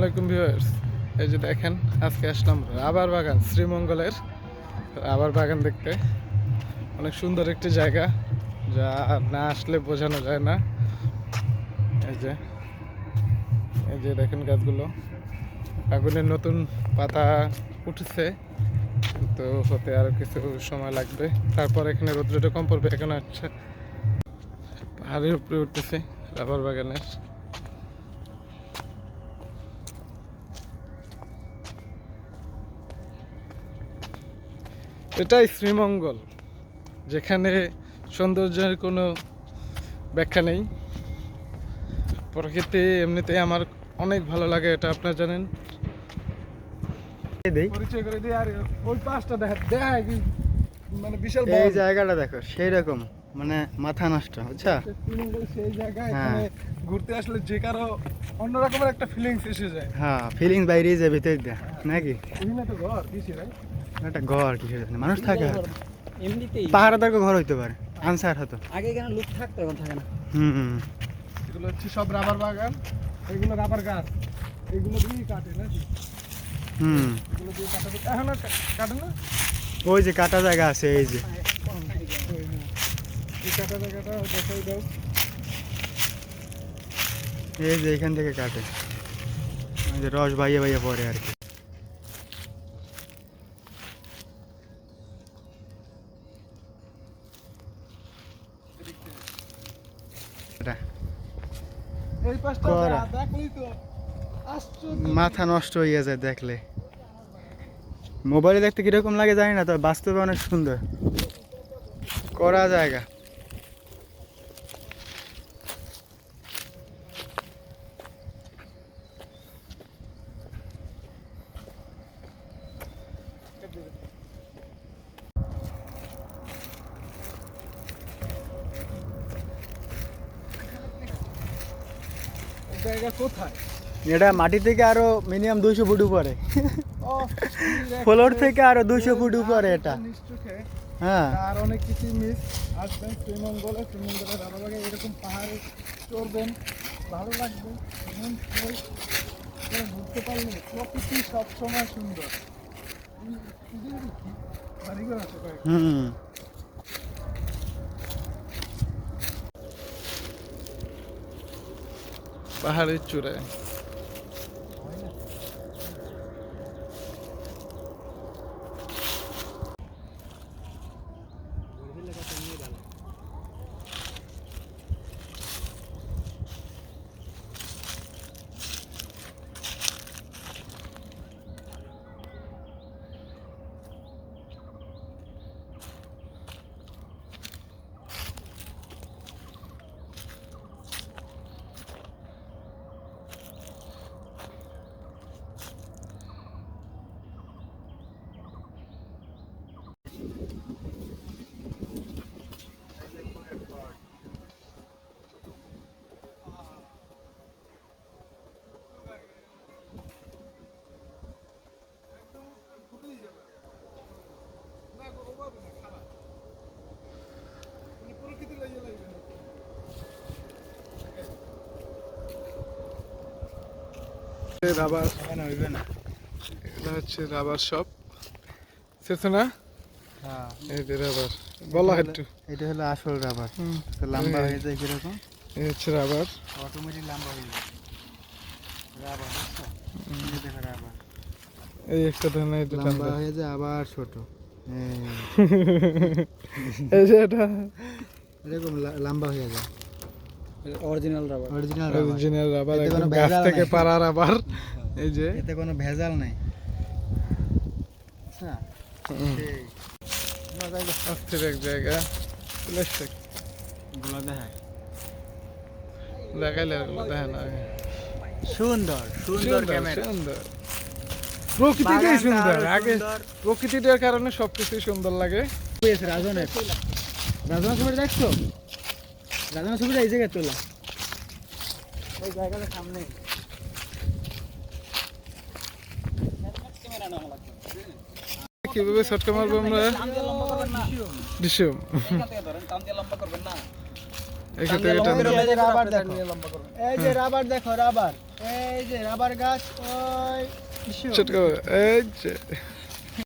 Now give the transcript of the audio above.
আলাইকুম ভিউয়ার্স। এই যে দেখেন, আজকে আসলাম রাবার বাগান, শ্রীমঙ্গলের রাবার বাগান দেখতে। অনেক সুন্দর একটি জায়গা, যা না আসলে বোঝানো যায় না। এই যে এই যে দেখেন গাছগুলো। আগুনের নতুন পাতা উঠেছে, তো হতে আরও কিছু সময় লাগবে। তারপর এখানে রৌদ্রটা কম পড়বে, এখন আচ্ছা পাহাড়ের উপরে উঠতেছে, রাবার বাগানের। এটাই শ্রীমঙ্গল যেখানে সৌন্দর্যের কোনো ব্যাখ্যা নেই। প্রকৃতি এমনিতেই আমার অনেক ভালো লাগে এটা আপনারা জানেন। পরিচয় করে দিই আর ওই পাঁচটা দেখা দেখা মানে বিশাল এই জায়গাটা দেখো সেই রকম মানে মাথা নষ্ট বুঝছা? সেই জায়গায় হ্যাঁ। এখানে ঘুরতে আসলে যে কারও অন্যরকমের একটা ফিলিংস এসে যায়। হ্যাঁ ফিলিংস বাইরে যায় ভিতর দিয়ে নাকি? এখানে তো ঘর কিছু ভাই একটা ঘর কি মানুষ থাকে। এমনিতেই। পাহাড়াদার ঘর হইতে পারে আনসার হতো। আগে এখানে লোক থাকতো এখন থাকে না। হুম হুম। এগুলো হচ্ছে সব রাবার বাগান এগুলো রাবার গাছ। এগুলো দিয়ে কাটে না হুম। এগুলো দিয়ে কাটা এখন কাটে না? ওই যে কাটা জায়গা আছে এই যে। এই কাটা জায়গাটা দেখাই দাও। এই যে এখান থেকে কাটে। যে রস বাইয়ে বাইয়ে পড়ে আর কি। করা। মাথা নষ্ট হয়ে যায় দেখলে। মোবাইলে দেখতে কীরকম লাগে জানি না তবে বাস্তবে অনেক সুন্দর। করা জায়গা এই জায়গা কোথায়? এটা মাটি থেকে আরও মিনিমাম দুইশো ফুট উপরে। ফ্লোর থেকে আরও দুইশো ফুট উপরে এটা। হ্যাঁ। আর অনেক কিছু মিস আসবেন শ্রীমঙ্গলে শ্রীমঙ্গলে রাবাবাগে এরকম পাহাড়ে চড়বেন ভালো লাগবে ঘুরতে পারলে প্রকৃতি সবসময় সুন্দর। হুম। পাহাড়ের চূড়ায়। রাবার এটা হচ্ছে রাবার শপ। না? হ্যাঁ। রাবার। বলা একটু। এটা হলো আসল রাবার। লম্বা হয়ে যায় কীরকম? এই হচ্ছে রাবার। অটোমেটিক লম্বা হয়ে যায়। Rubber rubber. এই একটা ধান লম্বা হয়ে যায় আবার ছোট। এই, এই যে এটা। এরকম লম্বা হয়ে যায়। Original rubber original original rubber একদম গাছ থেকে পাড়া রাবার এই যে। এতে কোনো ভেজাল নাই। আচ্ছা। অস্থির এক জায়গা। প্লাস্টিক দেখায়। লাগাইলে গুলো দেখে না। সুন্দর সুন্দর সুন্দর প্রকৃতিটাই সুন্দর। আগে প্রকৃতিটার কারণে সবকিছুই সুন্দর লাগে। রাজনের। রাজনের দেখছ রাজনের ছবিটা এই জায়গায় তোলা ওই জায়গাটা সামনে কীভাবে ছটকা মারবো আমরা? রাবার দেখো। নিয়ে লম্বা করবেন এই যে রাবার এই যে রাবার গাছ ওই এই যে।